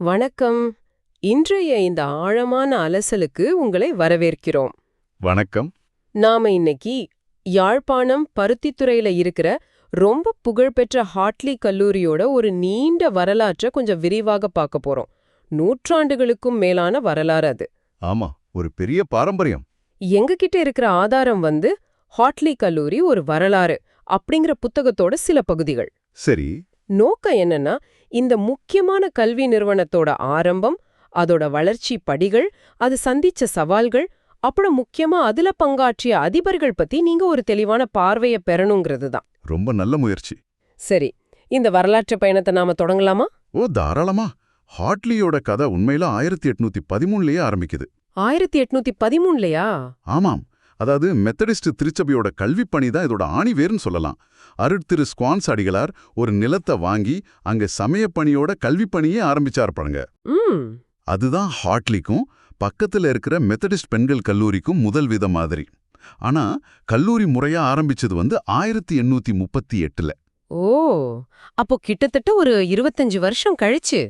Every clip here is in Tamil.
வணக்கம். இன்றைய இந்த ஆழமான அலசலுக்கு உங்களை வரவேற்கிறோம். வணக்கம். நாம இன்னைக்கு யாழ்ப்பாணம் பருத்தித்துறையில இருக்கிற ரொம்ப புகழ்பெற்ற ஹாட்லி கல்லூரியோட ஒரு நீண்ட வரலாற்றை கொஞ்சம் விரிவாக பார்க்க போறோம். நூற்றாண்டுகளுக்கும் மேலான வரலாறு அது. ஆமா ஒரு பெரிய பாரம்பரியம். எங்ககிட்ட இருக்கிற ஆதாரம் வந்து ஹாட்லி கல்லூரி ஒரு வரலாறு அப்படிங்கிற புத்தகத்தோட சில பகுதிகள். சரி. நோக்கம் என்னன்னா இந்த முக்கியமான கல்வி நிறுவனத்தோட ஆரம்பம் அதோட வளர்ச்சி படிகள் அது சந்திச்ச சவால்கள் அப்புறம் முக்கியமா அதுல பங்காற்றிய அதிபர்கள் பத்தி நீங்க ஒரு தெளிவான பார்வைய பெறணுங்கிறது தான். ரொம்ப நல்ல முயற்சி. சரி இந்த வரலாற்று பயணத்தை நாம தொடங்கலாமா? ஓ தாராளமா. ஹாட்லியோட கதை உண்மையில ஆயிரத்தி எட்நூத்தி பதிமூணுலயே ஆரம்பிக்குது. ஆயிரத்தி எட்நூத்தி பதிமூணுலயா? ஆமாம். அதாவது மெத்தடிஸ்ட் திருச்சபையோட கல்விப் பணி தான் இதோட ஆணிவேர்னு சொல்லலாம். அருட்திரு ஸ்குவான்ஸ் அடிகளார் ஒரு நிலத்தை வாங்கி அங்க சமயப் பணியோட கல்விப் பணியே ஆரம்பிச்சார் பாருங்க. ம். அதுதான் ஹாட்லிக்கும் பக்கத்துல இருக்கிற மெத்தடிஸ்ட் பெண்கள் கல்லூரிக்கும் முதல் வித மாதிரி. ஆனா கல்லூரி முறையா ஆரம்பிச்சது வந்து ஆயிரத்தி எண்ணூத்தி முப்பத்தி எட்டுல. ஓ அப்போ கிட்டத்தட்ட ஒரு இருபத்தஞ்சு வருஷம் கழிச்சு.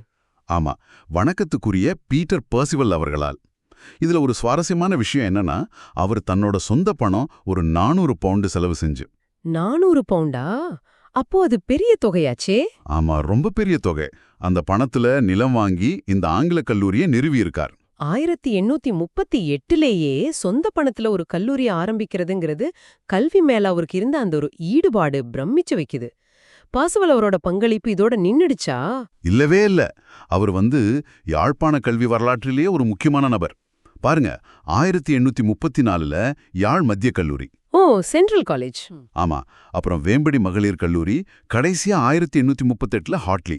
ஆமா வணக்கத்துக்குரிய பீட்டர் பர்சிவல் அவர்களால். இதுல ஒரு சுவாரஸ்யமான விஷயம் என்னன்னா அவர் தன்னோட சொந்த பணம் ஒரு நானூறு பவுண்டு செலவு செஞ்சு. நானூறு பவுண்டா? அப்போ அது பெரிய தொகையாச்சே? ஆமா ரொம்ப பெரிய தொகை. அந்த பணத்துல நிலம் வாங்கி இந்த ஆங்கில கல்லூரியை நிறுவியிருக்கார். ஆயிரத்தி எண்ணூத்தி முப்பத்தி எட்டுலேயே சொந்த பணத்துல ஒரு கல்லூரி ஆரம்பிக்கிறதுங்கிறது கல்வி மேல அவருக்கு இருந்த அந்த ஒரு ஈடுபாடு பிரமிச்சு வைக்குது. பாசவல் அவரோட பங்களிப்பு இதோட நின்னுடுச்சா? இல்லவே இல்ல. அவர் வந்து யாழ்ப்பாண கல்வி வரலாற்றிலேயே ஒரு முக்கியமான நபர். பாருங்க ஆயிரத்தி எண்ணூத்தி முப்பத்தி நாலுல யாழ் மத்திய கல்லூரி. ஓ சென்ட்ரல் காலேஜ். ஆமா அப்புறம் வேம்படி மகளிர் கல்லூரி கடைசியா ஆயிரத்தி எண்ணூத்தி முப்பத்தெட்டுல ஹாட்லி.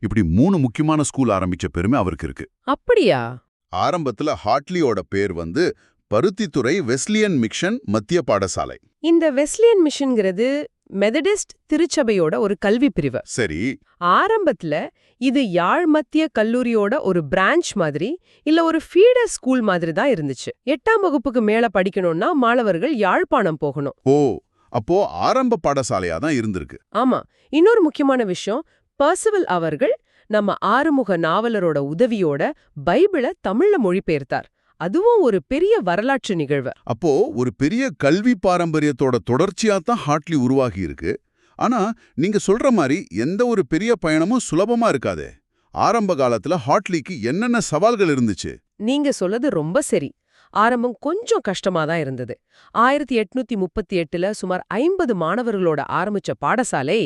இப்படி மூணு முக்கியமான ஸ்கூல் ஆரம்பிச்ச பெருமை அவருக்கு இருக்கு. அப்படியா? ஆரம்பத்துல ஹாட்லியோட பேர் வந்து பருத்தித்துறை வெஸ்லியன் மிக்ஷன் மத்திய பாடசாலை. இந்த வெஸ்லியன் மிஷன்ங்கிறது மெதடிஸ்ட் திருச்சபையோட ஒரு கல்வி பிரிவு. சரி. ஆரம்பத்துல இது யாழ் மத்திய கல்லூரியோட ஒரு பிரான்ச் மாதிரி இல்ல ஒரு ஃபீடர் ஸ்கூல் மாதிரி தான் இருந்துச்சு. எட்டாம் வகுப்புக்கு மேல படிக்கணும்னா மாணவர்கள் யாழ்ப்பாணம் போகணும். ஓ அப்போ ஆரம்ப பாடசாலையா தான் இருந்திருக்கு. ஆமா. இன்னொரு முக்கியமான விஷயம் பர்சிவல் அவர்கள் நம்ம ஆறுமுக நாவலரோட உதவியோட பைபிளை தமிழ்ல மொழிபெயர்த்தார். அதுவும் ஒரு பெரிய வரலாற்று நிகழ்வு. அப்போ ஒரு பெரிய கல்வி பாரம்பரியத்தோட தொடர்ச்சியா தான் ஹாட்லி உருவாகி இருக்கு. ஆனா நீங்க சொல்ற மாதிரி எந்த ஒரு பெரிய பயணமும் சுலபமா இருக்காதே. ஆரம்ப காலத்துல ஹாட்லிக்கு என்னென்ன சவால்கள் இருந்துச்சு? நீங்க சொல்லது ரொம்ப சரி. ஆரம்பம் கொஞ்சம் கஷ்டமா தான் இருந்தது. ஆயிரத்தி எட்நூத்தி முப்பத்தி எட்டுல சுமார் ஐம்பது மாணவர்களோட ஆரம்பிச்ச பாடசாலை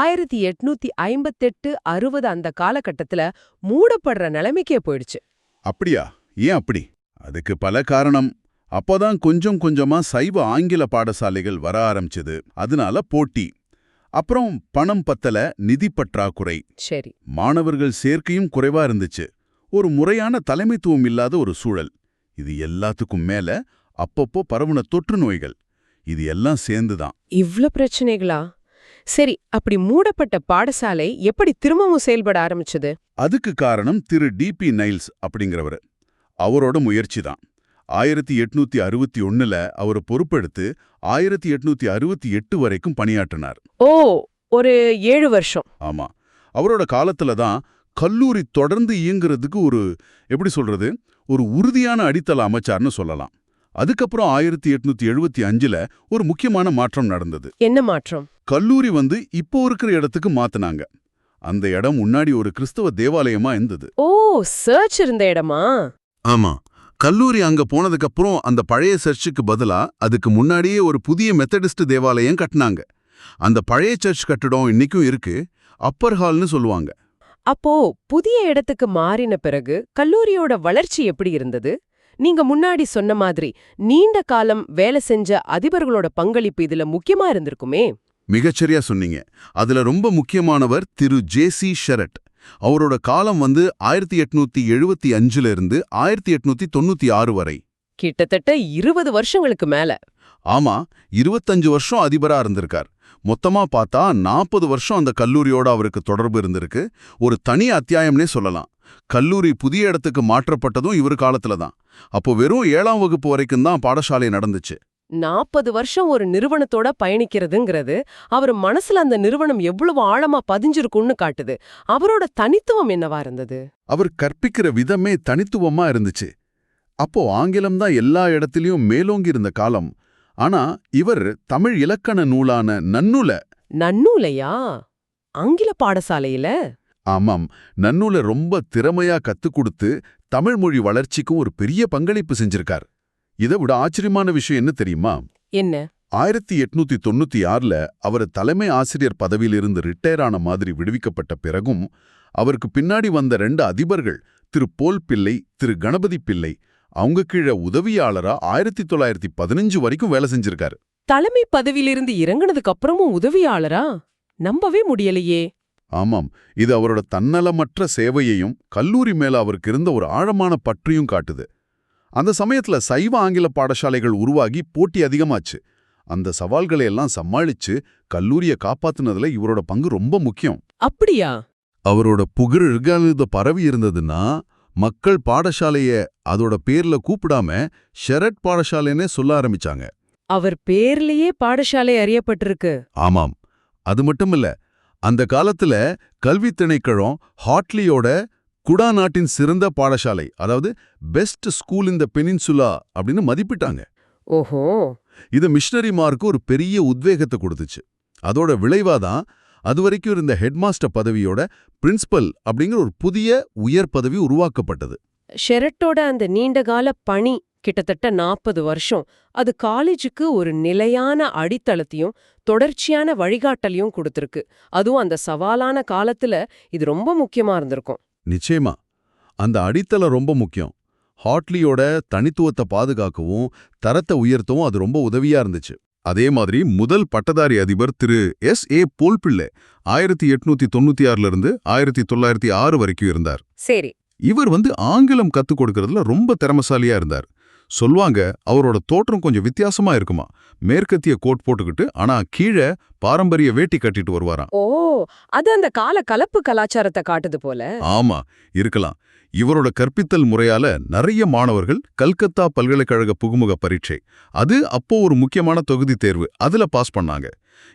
ஆயிரத்தி எட்நூத்தி ஐம்பத்தெட்டு அறுபது அந்த காலகட்டத்துல மூடப்படுற நிலைமைக்கே போயிடுச்சு. அப்படியா? ஏன் அப்படி? அதுக்கு பல காரணம். அப்போதான் கொஞ்சம் கொஞ்சமா சைவ ஆங்கில பாடசாலைகள் வர ஆரம்பிச்சது. அதனால போட்டி. அப்புறம் பணம் பத்தல நிதி பற்றாக்குறை. சரி. மாணவர்கள் சேர்க்கையும் குறைவா இருந்துச்சு. ஒரு முறையான தலைமைத்துவம் இல்லாத ஒரு சூழல். இது எல்லாத்துக்கும் மேல அப்பப்போ பரவுன தொற்று நோய்கள். இது எல்லாம் சேர்ந்துதான். இவ்ளோ பிரச்சனைகளா? சரி அப்படி மூடப்பட்ட பாடசாலை எப்படி திரும்பவும் செயல்பட ஆரம்பிச்சது? அதுக்கு காரணம் திரு டிபி நைல்ஸ் அப்படிங்கிறவர். அவரோட முயற்சி தான் ஆயிரத்தி எட்நூத்தி அறுபத்தி ஒண்ணுல அவர் பொறுப்பெடுத்து ஆயிரத்தி எட்நூத்தி அறுபத்தி எட்டு வரைக்கும் பணியாற்றினார். ஓ ஒரு ஏழு வருஷம். ஆமா. அவரோட காலத்துல தான் கல்லூரி தொடர்ந்து இயங்குறதுக்கு ஒரு எப்படி சொல்றது ஒரு உறுதியான அடித்தள அமைச்சார்னு சொல்லலாம். அதுக்கப்புறம் ஆயிரத்தி எட்நூத்தி எழுபத்தி அஞ்சுல ஒரு முக்கியமான மாற்றம் நடந்தது. என்ன மாற்றம்? கல்லூரி வந்து இப்போ இருக்கிற இடத்துக்கு மாத்துனாங்க. அந்த இடம் முன்னாடி ஒரு கிறிஸ்தவ தேவாலயமா இருந்தது. ஓ சர்ச் இருந்த இடமா? ஆமா. கல்லூரி அங்க போனதுக்கப்புறம் அந்த பழைய சர்ச்சுக்கு பதிலா அதுக்கு முன்னாடியே ஒரு புதிய மெத்தடிஸ்ட் தேவாலயம் கட்டினாங்க. அந்த பழைய சர்ச் கட்டிடம் இன்னைக்கும் இருக்கு. அப்பர் ஹால்னு சொல்லுவாங்க. அப்போ புதிய இடத்துக்கு மாறின பிறகு கல்லூரியோட வளர்ச்சி எப்படி இருந்தது? நீங்க முன்னாடி சொன்ன மாதிரி நீண்ட காலம் வேலை செஞ்ச அதிபர்களோட பங்களிப்பு இதுல முக்கியமா இருந்திருக்குமே. மிகச்சரியா சொன்னீங்க. அதுல ரொம்ப முக்கியமானவர் திரு ஜே சி ஷெரட். அவரோட காலம் வந்து ஆயிரத்தி எட்நூத்தி எழுபத்தி அஞ்சுல இருந்து ஆயிரத்தி எட்நூத்தி தொண்ணூத்தி ஆறு வரை. கிட்டத்தட்ட இருபது வருஷங்களுக்கு மேல. ஆமா இருபத்தஞ்சு வருஷம் அதிபரா இருந்திருக்கார். மொத்தமா பார்த்தா நாற்பது வருஷம் அந்த கல்லூரியோட அவருக்கு தொடர்பு இருந்திருக்கு. ஒரு தனி அத்தியாயம்னே சொல்லலாம். கல்லூரி புதிய இடத்துக்கு மாற்றப்பட்டதும் இவர் காலத்துல தான். அப்போ வெறும் ஏழாம் வகுப்பு வரைக்கும் தான் பாடசாலை நடந்துச்சு. நாற்பது வருஷம் ஒரு நிறுவனத்தோட பயணிக்கிறதுங்கிறது அவர் மனசுல அந்த நிறுவனம் எவ்வளவு ஆழமா பதிஞ்சிருக்கும்னு காட்டுது. அவரோட தனித்துவம் என்னவா இருந்தது? அவர் கற்பிக்கிற விதமே தனித்துவமா இருந்துச்சு. அப்போ ஆங்கிலம் தான் எல்லா இடத்துலயும் மேலோங்கி இருந்த காலம். ஆனா இவர் தமிழ் இலக்கண நூலான நன்னூல நன்னூலையா? ஆங்கில பாடசாலையில? ஆமாம். நன்னூல ரொம்ப திறமையா கத்துக் கொடுத்து தமிழ் மொழி வளர்ச்சிக்கும் ஒரு பெரிய பங்களிப்பு செஞ்சிருக்கார். இதை விட ஆச்சரியமான விஷயம் என்ன தெரியுமா? என்ன? ஆயிரத்தி எட்நூத்தி தொண்ணூத்தி ஆறுல அவர் தலைமை ஆசிரியர் பதவியிலிருந்து ரிட்டையர் ஆன மாதிரி விடுவிக்கப்பட்ட பிறகும் அவருக்கு பின்னாடி வந்த ரெண்டு அதிபர்கள் திரு போல் பிள்ளை திரு கணபதி பிள்ளை அவங்க கீழே உதவியாளரா ஆயிரத்தி தொள்ளாயிரத்தி பதினஞ்சு வரைக்கும் வேலை செஞ்சிருக்காரு. தலைமை பதவியிலிருந்து இறங்குனதுக்கு அப்புறமும் உதவியாளரா? நம்பவே முடியலையே. ஆமாம் இது அவரோட தன்னலமற்ற சேவையையும் கல்லூரி மேல அவருக்கு இருந்த ஒரு ஆழமான பற்றியும் காட்டுது. அந்த சமயத்துல சைவ ஆங்கில பாடசாலைகள் உருவாகி போட்டி அதிகமாச்சு. அந்த சவால்களை எல்லாம் சமாளிச்சு கல்லூரியை காப்பாத்துனதுல இவரோட பங்கு ரொம்ப முக்கியம். அப்படியா? அவரோட புகழ் பரவி இருந்ததுன்னா மக்கள் பாடசாலைய அதோட பேர்ல கூப்பிடாம ஷெரட் பாடசாலைன்னே சொல்ல ஆரம்பிச்சாங்க. அவர் பேர்லயே பாடசாலை அறியப்பட்டிருக்கு. ஆமாம். அது மட்டுமில்ல அந்த காலத்துல கல்வி திணைக்களம் ஹாட்லியோட குடா நாட்டின் சிறந்த பாடசாலை அதாவது பெஸ்ட் ஸ்கூல் இந்த பெனின்சுலா அப்படின்னு மதிப்பிட்டாங்க. ஓஹோ. இது மிஷனரிமாருக்கு ஒரு பெரிய உத்வேகத்தை கொடுத்துச்சு. அதோட விளைவாதான் அது வரைக்கும் இருந்த ஹெட்மாஸ்டர் பதவியோட பிரின்சிபல் அப்படிங்கிற ஒரு புதிய உயர் பதவி உருவாக்கப்பட்டது. ஷெரட்டோட அந்த நீண்டகால பணி கிட்டத்தட்ட நாற்பது வருஷம். அது காலேஜுக்கு ஒரு நிலையான அடித்தளத்தையும் தொடர்ச்சியான வழிகாட்டலையும் கொடுத்திருக்கு. அதுவும் அந்த சவாலான காலத்துல இது ரொம்ப முக்கியமா இருந்திருக்கும். நிச்சயமா. அந்த அடித்தளம் ரொம்ப முக்கியம். ஹாட்லியோட தனித்துவத்தை பாதுகாக்கவும் தரத்தை உயர்த்தவும் அது ரொம்ப உதவியா இருந்துச்சு. அதே மாதிரி முதல் பட்டதாரி அதிபர் திரு எஸ். ஏ. போல்பிள்ளை ஆயிரத்தி எட்நூத்தி தொண்ணூத்தி ஆறுல இருந்து ஆயிரத்தி தொள்ளாயிரத்தி ஆறு வரைக்கும் இருந்தார். சரி. இவர் வந்து ஆங்கிலம் கத்துக் கொடுக்கறதுல ரொம்ப திறமசாலியா இருந்தார். சொல்வாங்க அவரோட தோற்றம் கொஞ்சம் வித்தியாசமா இருக்குமா? மேற்கத்திய கோட் போட்டுக்கிட்டு ஆனா கீழே பாரம்பரிய வேட்டி கட்டிட்டு வருவாராம். ஓ அது அந்த கால கலப்பு கலாச்சாரத்தை காட்டுது போல. ஆமா இருக்கலாம். இவரோட கற்பித்தல் முறையால நிறைய மாணவர்கள் கல்கத்தா பல்கலைக்கழக புகுமுக பரீட்சை. அது அப்போ ஒரு முக்கியமான தொகுதி தேர்வு. அதுல பாஸ் பண்ணாங்க.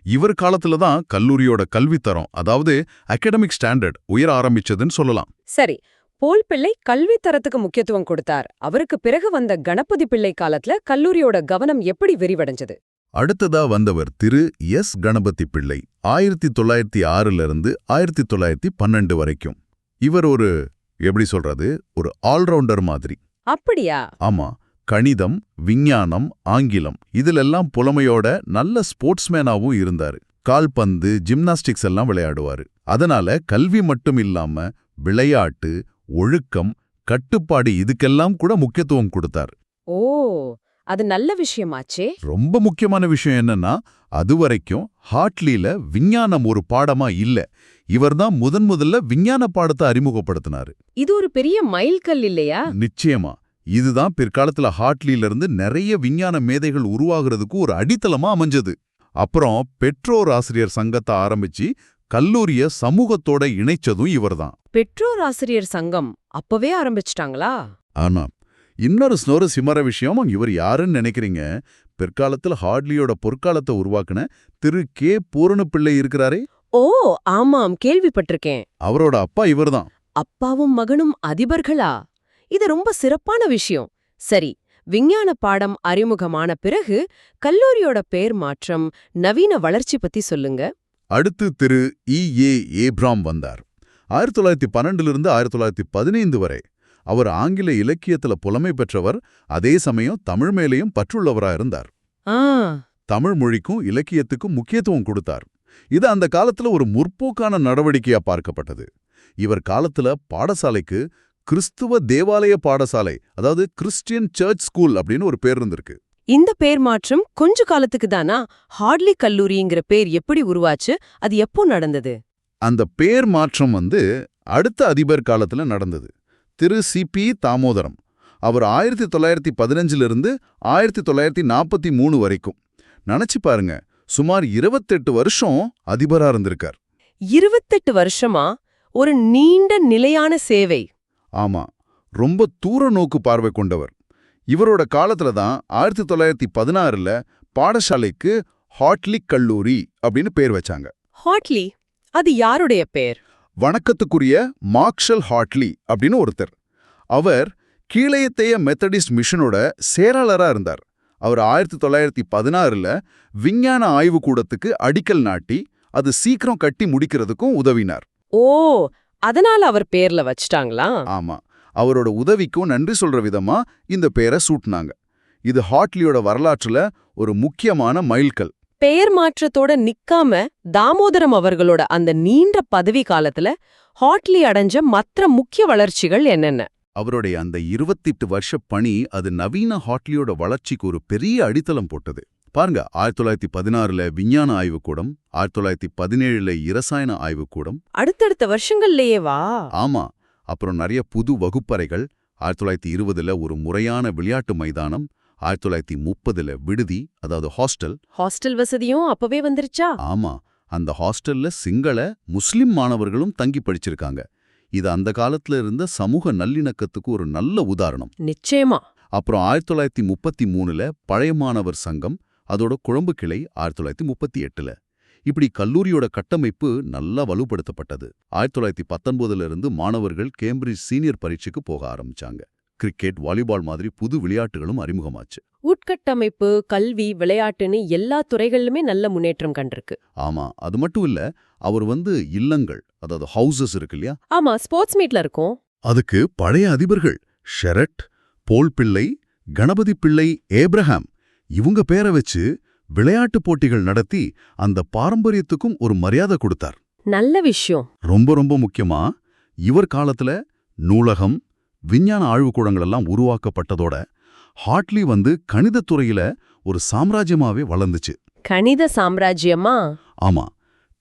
இவர் காலத்துல தான் கல்லூரியோட கல்வித்தரம் அதாவது அகாடமிக் ஸ்டாண்டர்ட் உயர ஆரம்பிச்சதுன்னு சொல்லலாம். சரி போல் பிள்ளை கல்வி தரத்துக்கு முக்கியத்துவம் கொடுத்தார். அவருக்கு பிறகு வந்த கணபதி பிள்ளை காலத்துல கல்லூரியோட கவனம் எப்படி விரிவடைஞ்சது? அடுத்ததா வந்தவர் திரு எஸ். கணபதி பிள்ளை ஆயிரத்தி தொள்ளாயிரத்தி ஆறுல இருந்து ஆயிரத்தி தொள்ளாயிரத்தி பன்னெண்டு வரைக்கும். இவர் ஒரு எப்படி சொல்றது ஒரு ஆல்ரவுண்டர் மாதிரி. அப்படியா? ஆமா கணிதம் விஞ்ஞானம் ஆங்கிலம் இதிலெல்லாம் புலமையோட நல்ல ஸ்போர்ட்ஸ்மேனாவும் இருந்தாரு. கால்பந்து ஜிம்னாஸ்டிக்ஸ் எல்லாம் விளையாடுவாரு. அதனால கல்வி மட்டும் இல்லாம விளையாட்டு ஒழுக்கம் கட்டுப்பாடு இதுக்கெல்லாம் கூட முக்கியத்துவம் கொடுத்தார். ஓ அது நல்ல விஷயமாச்சே. ரொம்ப முக்கியமான விஷயம் என்னன்னா அதுவரைக்கும் ஹாட்லில விஞ்ஞானம் ஒரு பாடமா இல்ல. இவர்தான் முதன் முதல்ல விஞ்ஞான பாடத்தை அறிமுகப்படுத்தினாரு. இது ஒரு பெரிய மைல்கல் இல்லையா? நிச்சயமா. இதுதான் பிற்காலத்துல ஹாட்லில இருந்து நிறைய விஞ்ஞான மேதைகள் உருவாகிறதுக்கு ஒரு அடித்தளமா அமைஞ்சது. அப்புறம் பெற்றோர் ஆசிரியர் சங்கத்தை ஆரம்பிச்சு கல்லூரிய சமூகத்தோட இணைச்சதும் இவர்தான். பெற்றோர் ஆசிரியர் சங்கம் அப்பவே ஆரம்பிச்சிட்டாங்களா? ஆனா இன்னொரு ஸ்னோரு சிமர விஷயம் இவர் யாருன்னு நினைக்கிறீங்க? பிற்காலத்துல ஹாட்லியோட பொற்காலத்தை உருவாக்குன திரு கே. பூரணப்பிள்ளை இருக்கிறாரே? ஓ ஆமாம். கேள்விப்பட்டிருக்கேன். அவரோட அப்பா இவர்தான். அப்பாவும் மகனும் அதிபர்களா? இது ரொம்ப சிறப்பான விஷயம். சரி விஞ்ஞான பாடம் அறிமுகமான பிறகு கல்லூரியோட பேர் மாற்றம் நவீன வளர்ச்சி பத்தி சொல்லுங்க. அடுத்து திரு இ. ஏ. ஏப்ராம் வந்தார். ஆயிரத்தி தொள்ளாயிரத்தி பன்னெண்டிலிருந்து ஆயிரத்தி தொள்ளாயிரத்தி பதினைந்து வரை அவர் ஆங்கில இலக்கியத்துல புலமை பெற்றவர் அதே சமயம் தமிழ் மேலேயும் பற்றுள்ளவரா இருந்தார். தமிழ் மொழிக்கும் இலக்கியத்துக்கும் முக்கியத்துவம் கொடுத்தார். இது அந்த காலத்துல ஒரு முற்போக்கான நடவடிக்கையா பார்க்கப்பட்டது. இவர் காலத்துல பாடசாலைக்கு கிறிஸ்துவ தேவாலய பாடசாலை அதாவது கிறிஸ்டியன் சர்ச் ஸ்கூல் அப்படின்னு ஒரு பேர் இருந்திருக்கு. இந்த பேர் மாற்றம் கொஞ்ச காலத்துக்கு தானா? ஹார்ட்லி கல்லூரிங்கிற பேர் எப்படி உருவாச்சு? அது எப்போ நடந்தது? அந்த பேர் மாற்றம் வந்து அடுத்த அதிபர் காலத்துல நடந்தது. திரு சி. பி. தாமோதரம். அவர் ஆயிரத்தி தொள்ளாயிரத்தி பதினஞ்சிலிருந்து ஆயிரத்தி தொள்ளாயிரத்தி நாற்பத்தி மூணு வரைக்கும். நினைச்சு பாருங்க சுமார் இருபத்தெட்டு வருஷம் அதிபரா இருந்திருக்கார். இருபத்தெட்டு வருஷமா? ஒரு நீண்ட நிலையான சேவை. ஆமா ரொம்ப தூர நோக்கு பார்வை கொண்டவர். இவரோட காலத்துல தான் ஆயிரத்தி தொள்ளாயிரத்தி பதினாறுல பாடசாலைக்கு ஹாட்லிக் கல்லூரி அப்படின்னு பேர் வச்சாங்க. ஹாட்லி? அது யாருடைய பேர்? வணக்கத்துக்குரிய மார்க்ஷல் ஹாட்லி அப்படின்னு ஒருத்தர். அவர் கீழையத்தைய மெத்தடிஸ்ட் மிஷனோட செயலாளரா இருந்தார். அவர் ஆயிரத்தி தொள்ளாயிரத்தி பதினாறுல விஞ்ஞான ஆய்வுக்கூடத்துக்கு அடிக்கல் நாட்டி அது சீக்கிரம் கட்டி முடிக்கிறதுக்கும் உதவினார். ஓ அதனால அவர் பேர்ல வச்சிட்டாங்களா? ஆமா. அவரோட உதவிக்கும் நன்றி சொல்ற விதமா இந்த பேரை சூட்டினாங்க. இது ஹாட்லியோட வரலாற்றுல ஒரு முக்கியமான மைல்கல். பெயர் மாற்றத்தோட நிக்காம தாமோதரம் அவர்களோட அந்த நீண்ட பதவி காலத்துல ஹாட்லி அடைஞ்ச மற்ற முக்கிய வளர்ச்சிகள் என்னென்ன? அவருடைய அந்த இருபத்தெட்டு வருஷ பணி அது நவீன ஹாட்லியோட வளர்ச்சிக்கு ஒரு பெரிய அடித்தளம் போட்டது. பாருங்க ஆயிரத்தி தொள்ளாயிரத்தி பதினாறுல விஞ்ஞான ஆய்வுக்கூடம் ஆயிரத்தி தொள்ளாயிரத்தி பதினேழுல இரசாயன ஆய்வுக்கூடம். அடுத்தடுத்த வருஷங்கள்லயே வா. ஆமா அப்புறம் நிறைய புது வகுப்பறைகள் ஆயிரத்தி தொள்ளாயிரத்தி இருபதுல ஒரு முறையான விளையாட்டு மைதானம் ஆயிரத்தி தொள்ளாயிரத்தி முப்பதுல விடுதி அதாவது ஹாஸ்டல். ஹாஸ்டல் வசதியும் அப்பவே வந்துருச்சா? ஆமா அந்த ஹாஸ்டல்ல சிங்கள முஸ்லிம் மாணவர்களும் தங்கி படிச்சிருக்காங்க. இது அந்த காலத்துல இருந்த சமூக நல்லிணக்கத்துக்கு ஒரு நல்ல உதாரணம். நிச்சயமா. அப்புறம் ஆயிரத்தி தொள்ளாயிரத்தி முப்பத்தி மூணுல பழைய மாணவர் சங்கம் அதோட குழம்பு கிளை ஆயிரத்தி தொள்ளாயிரத்தி முப்பத்தி எட்டுல. இப்படி கல்லூரியோட கட்டமைப்பு நல்லா வலுப்படுத்தப்பட்டது. ஆயிரத்தி தொள்ளாயிரத்தி பத்தொன்பதுல இருந்து மாணவர்கள் கேம்பிரிட்ஜ் சீனியர் பரீட்சைக்கு போக ஆரம்பிச்சாங்க. கிரிக்கெட் வாலிபால் மாதிரி புது விளையாட்டுகளும் அறிமுகமாச்சு. உட்கட்டமைப்பு கல்வி விளையாட்டுன்னு எல்லா துறைகளிலுமே நல்ல முன்னேற்றம் கண்டிருக்கு. ஆமா அது மட்டும் இல்ல அவர் வந்து இல்லங்கள் அதாவது ஹவுசஸ் இருக்கு இல்லையா? ஆமா ஸ்போர்ட்ஸ் மீட்ல இருக்கும். அதுக்கு பழைய அதிபர்கள் ஷெரட் போல் பிள்ளை கணபதி பிள்ளை ஏப்ரஹாம் இவங்க பேரை வச்சு விளையாட்டுப் போட்டிகள் நடத்தி அந்த பாரம்பரியத்துக்கும் ஒரு மரியாதை கொடுத்தார். நல்ல விஷயம். ரொம்ப ரொம்ப முக்கியமா இவர் காலத்துல நூலகம் விஞ்ஞான ஆய்வுக்கூடங்கள் எல்லாம் உருவாக்கப்பட்டதோட ஹாட்லி வந்து கணிதத் துறையில ஒரு சாம்ராஜ்யமாவே வளர்ந்துச்சு. கணித சாம்ராஜ்யமா? ஆமா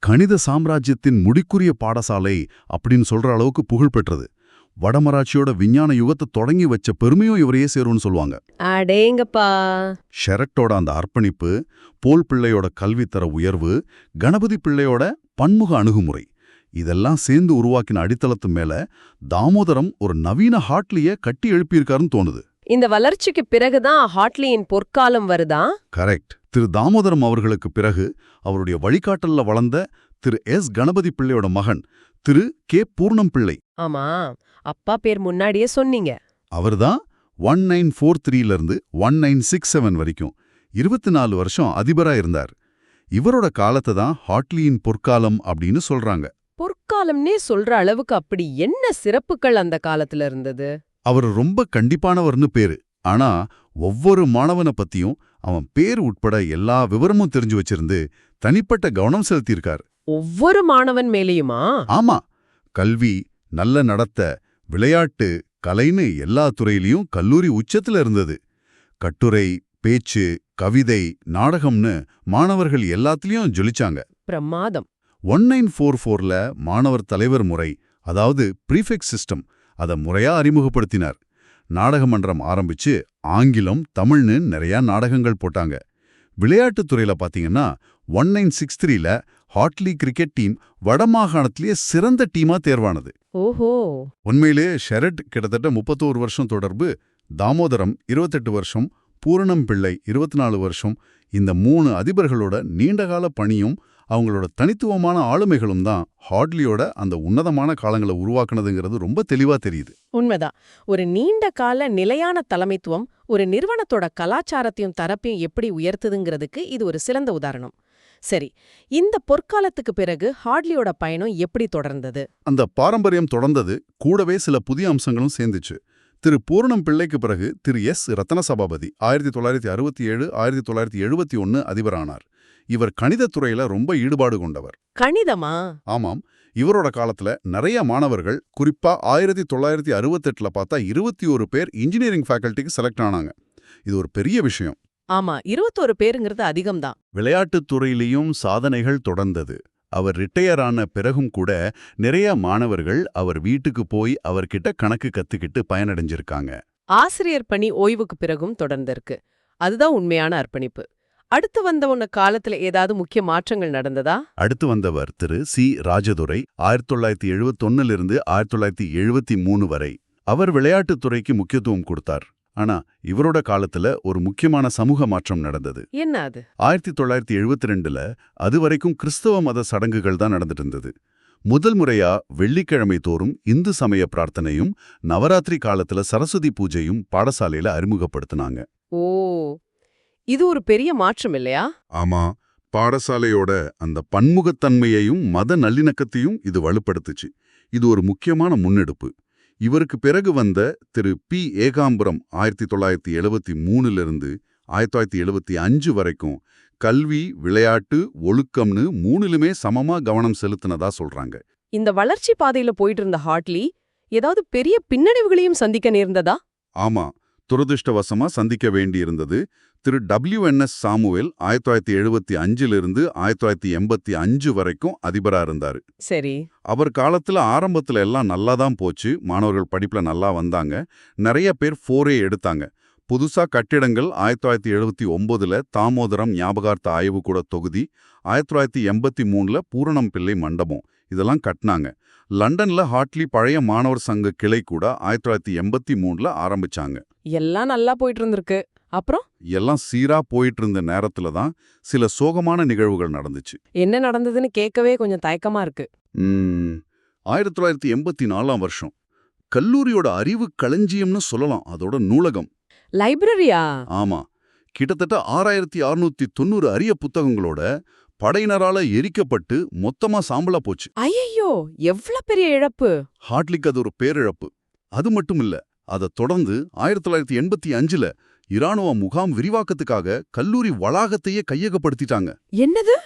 கணித சாம்ராஜ்யத்தின் முடிக்குரிய பாடசாலை அப்படின்னு சொல்ற அளவுக்கு புகழ் பெற்றது வடமராட்சியோட விஞ்ஞான யுகத்தை தொடங்கி வச்ச பெருமையும் இவரையே சேரும்னு சொல்லுவாங்க. அடேங்கப்பா. ஷெரட்டோட அந்த அர்ப்பணிப்பு போல் பிள்ளையோட கல்வித்தர உயர்வு கணபதி பிள்ளையோட பன்முக அணுகுமுறை இதெல்லாம் சேர்ந்து உருவாக்கின அடித்தளத்து மேல தாமோதரம் ஒரு நவீன ஹாட்லிய கட்டி எழுப்பியிருக்காருன்னு தோணுது. இந்த வளர்ச்சிக்கு பிறகுதான் ஹாட்லியின் பொற்காலம் வருதா? கரெக்ட். திரு தாமோதரம் அவர்களுக்கு பிறகு அவருடைய வழிகாட்டல்ல வளர்ந்த திரு எஸ். கணபதி பிள்ளையோட மகன் திரு. கே. பூர்ணம் பிள்ளை ஆமா அப்பா பேர் முன்னாடியே சொன்னீங்க. அவர்தான் ஒன் நைன் ஃபோர் த்ரீலேருந்து ஒன் நைன் சிக்ஸ் செவன் வரைக்கும் இருபத்தி நாலு வருஷம் அதிபரா இருந்தார். இவரோட காலத்தை தான் ஹாட்லியின் பொற்காலம் அப்படின்னு சொல்றாங்க. பொற்காலம்னே சொல்ற அளவுக்கு அப்படி என்ன சிறப்புகள் அந்த காலத்துல இருந்தது? அவர் ரொம்ப கண்டிப்பானவர்னு பேரு. ஆனா ஒவ்வொரு மாணவனை பத்தியும் அவன் பேர் உட்பட எல்லா விவரமும் தெரிஞ்சு வச்சிருந்து தனிப்பட்ட கவனம் செலுத்தியிருக்கார். ஒவ்வொரு மாணவன் மேலேயுமா? ஆமா. கல்வி நல்ல நடத்த விளையாட்டு கலைன்னு எல்லா துறையிலயும் கல்லூரி உச்சத்துல இருந்தது. கட்டுரை பேச்சு கவிதை நாடகம்னு மாணவர்கள் எல்லாத்துலயும் ஜொலிச்சாங்க. பிரமாதம். ஒன் நைன் ஃபோர் ஃபோர்ல மாணவர் தலைவர் முறை அதாவது ப்ரீஃபெக்ட் சிஸ்டம் அதை முறையா அறிமுகப்படுத்தினார். நாடக மன்றம் ஆரம்பிச்சு ஆங்கிலம் தமிழ்னு நிறைய நாடகங்கள் போட்டாங்க. விளையாட்டுத் துறையில பாத்தீங்கன்னா ஒன் நைன் சிக்ஸ் த்ரீல ஹாட்லி கிரிக்கெட் டீம் வடமாகாணத்திலேயே சிறந்த டீமா தேர்வானது. ஓஹோ. உண்மையிலே ஷெரட் கிட்டத்தட்ட முப்பத்தோரு வருஷம் தொடர்பு தாமோதரம் இருபத்தெட்டு வருஷம் பூரணம் பிள்ளை இருபத்தி நாலு வருஷம் இந்த மூணு அதிபர்களோட நீண்டகால பணியும் அவங்களோட தனித்துவமான ஆளுமைகளும் தான் ஹாட்லியோட அந்த உன்னதமான காலங்களை உருவாக்குனதுங்கிறது ரொம்ப தெளிவா தெரியுது. உண்மைதான். ஒரு நீண்ட கால நிலையான தலைமைத்துவம் ஒரு நிறுவனத்தோட கலாச்சாரத்தையும் தரப்பையும் எப்படி உயர்த்துதுங்கிறதுக்கு இது ஒரு சிறந்த உதாரணம். சரி இந்த பொற்காலத்துக்கு பிறகு ஹாட்லியோட பயணம் எப்படி தொடர்ந்தது? அந்த பாரம்பரியம் தொடர்ந்தது. கூடவே சில புதிய அம்சங்களும் சேர்ந்துச்சு. திரு பூரணம் பிள்ளைக்கு பிறகு திரு எஸ். ரத்ன சபாபதி ஆயிரத்தி தொள்ளாயிரத்தி அறுபத்தி ஏழு ஆயிரத்தி தொள்ளாயிரத்தி எழுபத்தி ஒன்னு அதிபரானார். இவர் கணிதத் துறையில ரொம்ப ஈடுபாடு கொண்டவர். கணிதமா? ஆமாம். இவரோட காலத்துல நிறைய மாணவர்கள் குறிப்பா ஆயிரத்தி தொள்ளாயிரத்தி அறுபத்தெட்டுல பார்த்தா இருபத்தி ஒரு பேர் இன்ஜினியரிங் ஃபேக்கல்ட்டிக்கு செலக்ட் ஆனாங்க. இது ஒரு பெரிய விஷயம். ஆமா இருபத்தோரு பேருங்கிறது அதிகம்தான். விளையாட்டுத் துறையிலையும் சாதனைகள் தொடர்ந்தது. அவர் ரிட்டையர் ஆன பிறகும் கூட நிறைய மாணவர்கள் அவர் வீட்டுக்கு போய் அவர்கிட்ட கணக்கு கத்துக்கிட்டு பயனடைஞ்சிருக்காங்க. ஆசிரியர் பணி ஓய்வுக்கு பிறகும் தொடர்ந்திருக்கு. அதுதான் உண்மையான அர்ப்பணிப்பு. அடுத்து வந்த உன்ன காலத்துல ஏதாவது முக்கிய மாற்றங்கள் நடந்ததா? அடுத்து வந்தவர் திரு. சி. ராஜதுரை ஆயிரத்தி தொள்ளாயிரத்தி எழுபத்தொன்னிலிருந்து ஆயிரத்தி தொள்ளாயிரத்தி எழுபத்தி மூணு வரை. அவர் விளையாட்டுத் துறைக்கு முக்கியத்துவம் கொடுத்தார். ஆனா இவரோட காலத்துல ஒரு முக்கியமான சமூக மாற்றம் நடந்தது. என்ன அது? ஆயிரத்தி தொள்ளாயிரத்தி எழுபத்தி ரெண்டுல அது வரைக்கும் கிறிஸ்தவ மத சடங்குகள் தான் நடந்துட்டு இருந்தது. முதல் முறையா வெள்ளிக்கிழமை தோறும் இந்து சமய பிரார்த்தனையும் நவராத்திரி காலத்துல சரஸ்வதி பூஜையும் பாடசாலையில அறிமுகப்படுத்தினாங்க. ஓ இது ஒரு பெரிய மாற்றம் இல்லையா? ஆமா பாடசாலையோட அந்த பன்முகத்தன்மையையும் மத நல்லிணக்கத்தையும் இது வலுப்படுத்துச்சு. இது ஒரு முக்கியமான முன்னெடுப்பு. இவருக்கு பிறகு வந்த திரு பி. ஏகாம்பரம் ஆயிரத்தி தொள்ளாயிரத்தி எழுபத்தி மூணுலேருந்து ஆயிரத்தி தொள்ளாயிரத்தி எழுபத்தி அஞ்சு வரைக்கும் கல்வி விளையாட்டு ஒழுக்கம்னு மூணுலுமே சமமா கவனம் செலுத்தினதா சொல்றாங்க. இந்த வளர்ச்சி பாதையில போயிட்டு இருந்த ஹார்ட்லி ஏதாவது பெரிய பின்னடைவுகளையும் சந்திக்க நேர்ந்ததா? ஆமா துரதிருஷ்டவசமா சந்திக்க வேண்டியிருந்தது. திரு டபிள்யூ என் எஸ் சாமுவேல் ஆயிரத்தி தொள்ளாயிரத்தி எழுபத்தி அஞ்சிலிருந்து ஆயிரத்தி தொள்ளாயிரத்தி எண்பத்தி அஞ்சு வரைக்கும் அதிபரா இருந்தாரு. சரி. அவர் காலத்துல ஆரம்பத்துல எல்லாம் நல்லா தான் போச்சு. மாணவர்கள் படிப்புல நல்லா வந்தாங்க. நிறைய பேர் ஃபோரே எடுத்தாங்க. புதுசா கட்டிடங்கள் ஆயிரத்தி தொள்ளாயிரத்தி எழுபத்தி ஒன்பதுல தாமோதரம் ஞாபகார்த்த ஆய்வுக்கூட தொகுதி ஆயிரத்தி தொள்ளாயிரத்தி எண்பத்தி மூணுல பூரணம் பிள்ளை மண்டபம் இதெல்லாம் கட்டினாங்க. லண்டன்ல ஹாட்லி பழைய மாணவர் சங்க கிளை கூட ஆயிரத்தி தொள்ளாயிரத்தி எண்பத்தி மூணுல ஆரம்பிச்சாங்க. எல்லாம் நல்லா போயிட்டு இருந்திருக்கு. அப்புறம்? எல்லாம் சீரா போயிட்டு இருந்த நேரத்துல தான் சில சோகமான நிகழ்வுகள் நடந்துச்சு. என்ன நடந்ததுன்னு கேட்கவே கொஞ்சம் தயக்கமா இருக்கு. ஆயிரத்தி தொள்ளாயிரத்தி எண்பத்தி நாலாம் வருஷம். கல்லூரியோட அறிவு களஞ்சியம்னு சொல்லலாம் அதோட நூலகம். லைப்ரரியா? ஆமா. கிட்டத்தட்ட ஆறாயிரத்தி அறுநூத்தி தொண்ணூறு அரிய புத்தகங்களோட படையினரால எரிக்கப்பட்டு மொத்தமா சாம்பலா போச்சு. ஐயோ எவ்வளவு பெரிய இழப்பு? ஹார்ட்லிக்கு அது ஒரு பேரிழப்பு. அது மட்டும் இல்ல அதைத் தொடர்ந்து ஆயிரத்தி தொள்ளாயிரத்தி எண்பத்தி அஞ்சுல இராணுவ முகாம் விரிவாக்கத்துக்காக கல்லூரி வளாகத்தையே கையகப்படுத்திட்டாங்க. என்னது?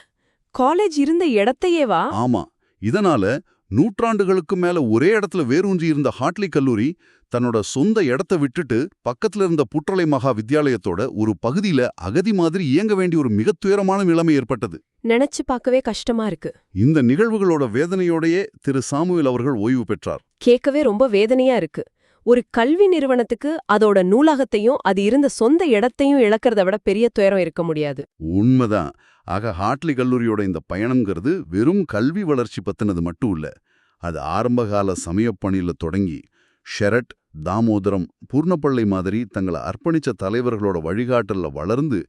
காலேஜ் இருந்த இடத்தையேவா ஆமா இதனால நூற்றாண்டுகளுக்கு மேல ஒரே இடத்துல வேரூன்றி இருந்த ஹாட்லி கல்லூரி தன்னோட சொந்த இடத்த விட்டுட்டு பக்கத்துல இருந்த புற்றலை மகா வித்யாலயத்தோட ஒரு பகுதியில அகதி மாதிரி இயங்க வேண்டிய ஒரு மிகத் துயரமான நிலைமை ஏற்பட்டது. நினைச்சு பார்க்கவே கஷ்டமா இருக்கு. இந்த நிகழ்வுகளோட வேதனையோடையே திரு சாமுவேல் அவர்கள் ஓய்வு பெற்றார். கேட்கவே ரொம்ப வேதனையா இருக்கு. ஒரு கல்வி நிறுவனத்துக்கு அதோட நூலகத்தையும் அது இருந்த சொந்த இடத்தையும் இழக்கிறத விட பெரிய துயரம் இருக்க முடியாது. உண்மைதான். ஆக ஹாட்லி கல்லூரியோட இந்த பயணம்ங்கிறது வெறும் கல்வி வளர்ச்சி பத்தினது மட்டும் இல்ல. அது ஆரம்பகால சமயப் பணியில தொடங்கி ஷெரட் தாமோதரம் பூர்ணப்பள்ளி மாதிரி தங்களை அர்ப்பணிச்ச தலைவர்களோட வழிகாட்டல்ல வளர்ந்து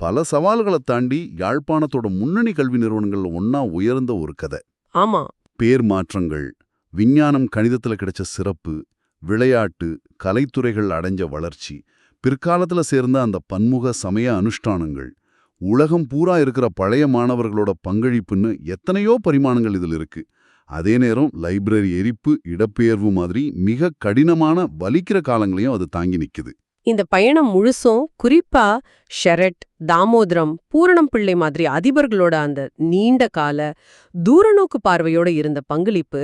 பல சவால்களை தாண்டி யாழ்ப்பாணத்தோட முன்னணி கல்வி நிறுவனங்கள்ல ஒன்னா உயர்ந்த ஒரு கதை. ஆமா. பேர் மாற்றங்கள் விஞ்ஞானம் கணிதத்துல கிடைச்ச சிறப்பு விளையாட்டு கலைத்துறைகள் அடைஞ்ச வளர்ச்சி பிற்காலத்துல சேர்ந்த அந்த பன்முக சமய அனுஷ்டானங்கள் உலகம் பூரா இருக்கிற பழைய மாணவர்களோட பங்களிப்புன்னு எத்தனையோ பரிமாணங்கள் இதில் இருக்கு. அதே நேரம் லைப்ரரி எரிப்பு இடப்பெயர்வு மாதிரி மிக கடினமான வலிக்கிற காலங்களையும் அது தாங்கி நிக்குது. இந்த பயணம் முழுசும் குறிப்பா ஷெரட் தாமோதரம் பூரணம் பிள்ளை மாதிரி அதிபர்களோட அந்த நீண்ட கால தூரநோக்கு பார்வையோட இருந்த பங்களிப்பு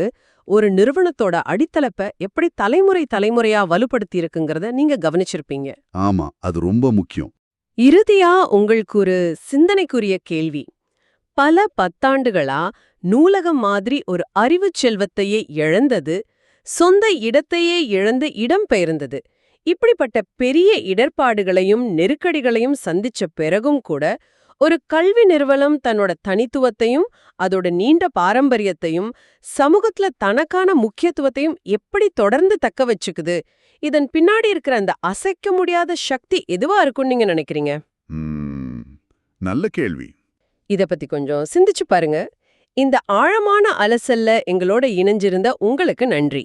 ஒரு நிறுவனத்தோட அடித்தளப்ப எப்படி தலைமுறை தலைமுறையா வலுப்படுத்தி இருக்குங்கிறத நீங்க கவனிச்சிருப்பீங்க. ஆமா அது ரொம்ப முக்கியம். இறுதியா உங்களுக்கு ஒரு சிந்தனைக்குரிய கேள்வி. பல பத்தாண்டுகளா நூலகம் மாதிரி ஒரு அறிவுச் செல்வத்தையே இழந்தது சொந்த இடத்தையே இழந்து இடம்பெயர்ந்தது இப்படிப்பட்ட பெரிய இடர்பாடுகளையும் நெருக்கடிகளையும் சந்திச்ச பிறகும் கூட ஒரு கல்வி நிறுவனம் தன்னோட தனித்துவத்தையும் அதோட நீண்ட பாரம்பரியத்தையும் சமூகத்துல தனக்கான முக்கியத்துவத்தையும் எப்படி தொடர்ந்து தக்க வச்சுக்குது? இதன் பின்னாடி இருக்கிற அந்த அசைக்க முடியாத சக்தி எதுவா இருக்கும்னு நீங்க நினைக்கிறீங்க? நல்ல கேள்வி. இத பத்தி கொஞ்சம் சிந்திச்சு பாருங்க. இந்த ஆழமான அலசல்ல எங்களோட இணைஞ்சிருந்த உங்களுக்கு நன்றி.